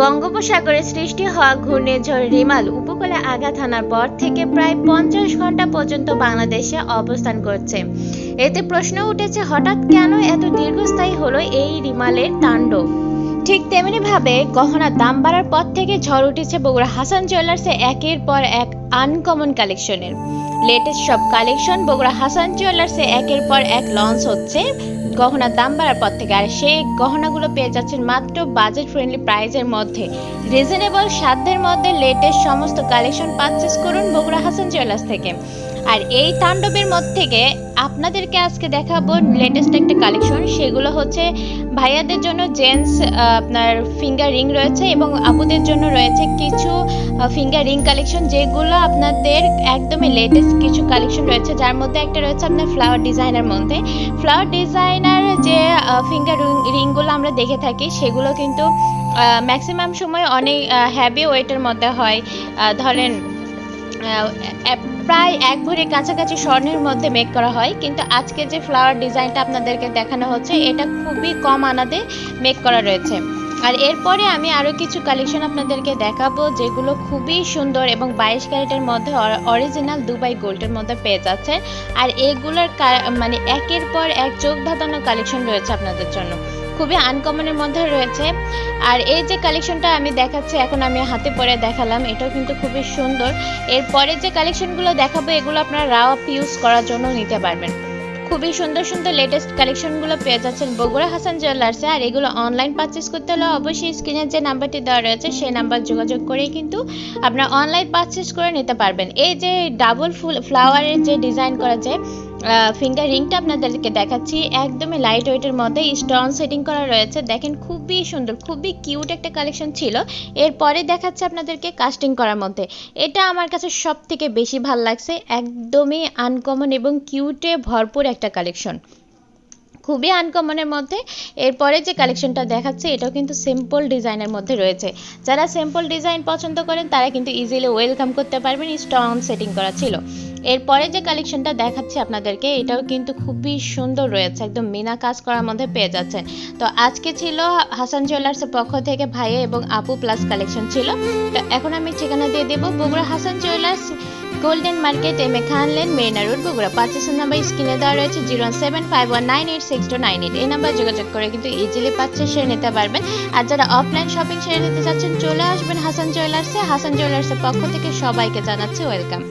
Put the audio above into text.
বঙ্গোপসাগরে সৃষ্টি হওয়া ঘূর্ণিঝড় রিমাল উপকূলে আঘাত হানার পর থেকে প্রায় পঞ্চাশ ঘণ্টা পর্যন্ত বাংলাদেশে অবস্থান করছে। এতে প্রশ্ন উঠেছে, হঠাৎ কেন এত দীর্ঘস্থায়ী হলো এই রিমালের তাণ্ডব? ঠিক তেমনি ভাবে গহনার দাম বাড়ার পর থেকে ঝড় উঠেছে বগুড়া হাসান জুয়েলার্সে একের পর এক আনকমন কালেকশনের। লেটেস্ট সব কালেকশন বগুড়া হাসান জুয়েলার্সে একের পর এক লঞ্চ হচ্ছে গহনার দাম বাড়ার পর থেকে আর সেই গহনাগুলো পেয়ে যাচ্ছেন মাত্র বাজেট ফ্রেন্ডলি প্রাইজের মধ্যে। রিজনেবল সাধ্যের মধ্যে লেটেস্ট সমস্ত কালেকশন পারচেস করুন বগুড়া হাসান জুয়েলার্স থেকে। আর এই তাণ্ডবের মধ্যে থেকে আপনাদেরকে আজকে দেখাবো লেটেস্ট একটা কালেকশন সেগুলো হচ্ছে ভাইয়াদের জন্য জেন্টস আপনার ফিঙ্গার রিং রয়েছে এবং আপুদের জন্য রয়েছে কিছু ফিঙ্গার রিং কালেকশন যেগুলো আপনাদের একদমই লেটেস্ট কিছু কালেকশন রয়েছে। যার মধ্যে একটা রয়েছে আপনার ফ্লাওয়ার ডিজাইনের মধ্যে। ফ্লাওয়ার ডিজাইনার যে ফিঙ্গার রিংগুলো আমরা দেখে থাকি, সেগুলো কিন্তু ম্যাক্সিমাম সময় অনেক হ্যাভি ওয়েটের মধ্যে হয়। ধরেন প্রায় এক ভরি কাছাকাছি স্বর্ণের মধ্যে মেক করা হয়। কিন্তু আজকে যে ফ্লাওয়ার ডিজাইনটা আপনাদেরকে দেখানো হচ্ছে, এটা খুবই কম আনাদে মেক করা রয়েছে। আর এরপরে আমি আরও কিছু কালেকশন আপনাদেরকে দেখাবো, যেগুলো খুবই সুন্দর এবং বাইশ ক্যারেটের মধ্যে অরিজিনাল দুবাই গোল্ডের মধ্যে পেয়ে যাচ্ছে আর এগুলোর মানে একের পর এক চোখ ধাঁধানো কালেকশন রয়েছে আপনাদের জন্য। খুবই আনকমনের মধ্যে রয়েছে। আর এই যে কালেকশনটা আমি দেখাচ্ছি, এখন আমি হাতে পরে দেখালাম, এটাও কিন্তু খুবই সুন্দর। এরপরে যে কালেকশনগুলো দেখাবো, এগুলো আপনারা রাও আপ ইউজ করার জন্য নিতে পারবেন। খুবই সুন্দর সুন্দর লেটেস্ট কালেকশনগুলো পেয়ে যাচ্ছেন বগুড়া হাসান জুয়েলার্সে আর এগুলো অনলাইন পারচেস করতে হলে অবশ্যই স্ক্রিনের যে নাম্বারটি দেওয়া রয়েছে, সেই নাম্বার যোগাযোগ করেই কিন্তু আপনারা অনলাইন পারচেস করে নিতে পারবেন। এই যে ডাবল ফুল ফ্লাওয়ারের যে ডিজাইন করা যে ফিঙ্গার রিংটা আপনাদেরকে দেখাচ্ছি। একদমই লাইট ওয়েটের মধ্যে স্টোন সেটিং করা রয়েছে। দেখেন, খুবই সুন্দর, খুবই কিউট একটা কালেকশন ছিল। এরপরে দেখাচ্ছে আপনাদেরকে কাস্টিং করার মধ্যে। এটা আমার কাছে সব থেকে বেশি ভালো লাগছে। একদমই আনকমন এবং কিউটে ভরপুর একটা কালেকশন খুবই আনকমনের মধ্যে। এরপরে যে কালেকশনটা দেখাচ্ছে, এটাও কিন্তু সিম্পল ডিজাইনের মধ্যে রয়েছে। যারা সিম্পল ডিজাইন পছন্দ করেন, তারা কিন্তু ইজিলি ওয়েলকাম করতে পারবেন। স্টোন সেটিং করা ছিল। এরপরে যে কালেকশনটা দেখাচ্ছি আপনাদেরকে, এটাও কিন্তু খুবই সুন্দর রয়েছে, একদম মিনা কাজ করার মধ্যে পেয়ে যাচ্ছেন। তো আজকে ছিল হাসান জুয়েলার্সের পক্ষ থেকে ভাইয়া এবং আপু প্লাস কালেকশন ছিল। তো এখন আমি ঠিকানা দিয়ে দেবো, Bogura Hasan jewellers golden market M A Khan lane Marina road Bogura. পার্চেসের number স্ক্রিনে দেওয়া রয়েছে zero seven five one nine eight six two nine eight এই নাম্বার যোগাযোগ করে কিন্তু ইজিলি পাচ্ছে সেরে নিতে পারবেন। আর যারা অফলাইন শপিং সেরে নিতে চাচ্ছেন, চলে আসবেন হাসান জুয়েলার্সে হাসান জুয়েলার্সের পক্ষ থেকে সবাইকে জানাচ্ছি ওয়েলকাম